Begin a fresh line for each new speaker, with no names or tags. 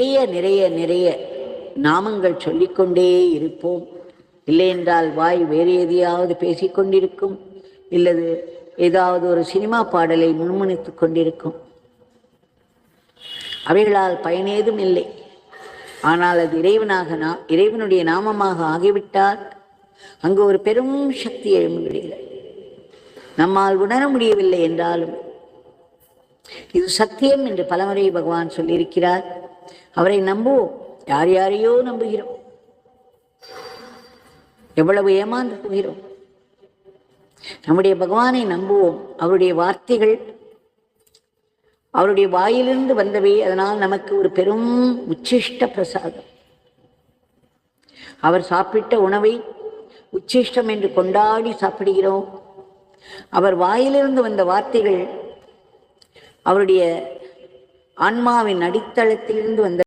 நிறைய நிறைய நிறைய நாமங்கள் சொல்லிக்கொண்டே இருப்போம். இல்லையென்றால் வாய் வேறு எதையாவது பேசிக்கொண்டிருக்கும் இல்லது ஏதாவது ஒரு சினிமா பாடலை முன்முணித்துக் கொண்டிருக்கும். அவைகளால் பயனேதும் இல்லை. ஆனால் அது இறைவனாக நா இறைவனுடைய நாமமாக ஆகிவிட்டால் அங்கு ஒரு பெரும் சக்தி எழும்புகிறது. நம்மால் உணர முடியவில்லை என்றாலும் இது சத்தியம் என்று பலமுறை பகவான் சொல்லியிருக்கிறார். அவரை நம்புவோம். யார் யாரையோ நம்புகிறோம். எவ்வளவு ஏமாந்து போகிறோம். நம்முடைய பகவானை நம்புவோம். அவருடைய வார்த்தைகள் அவருடைய வாயிலிருந்து வந்தவை. அதனால் நமக்கு ஒரு பெரும் உச்சிஷ்ட பிரசாதம். அவர் சாப்பிட்ட உணவை உச்சிஷ்டம் என்று கொண்டாடி சாப்பிடுகிறோம். அவர் வாயிலிருந்து வந்த வார்த்தைகள் அவருடைய ஆன்மாவின் அடித்தளத்திலிருந்து வந்த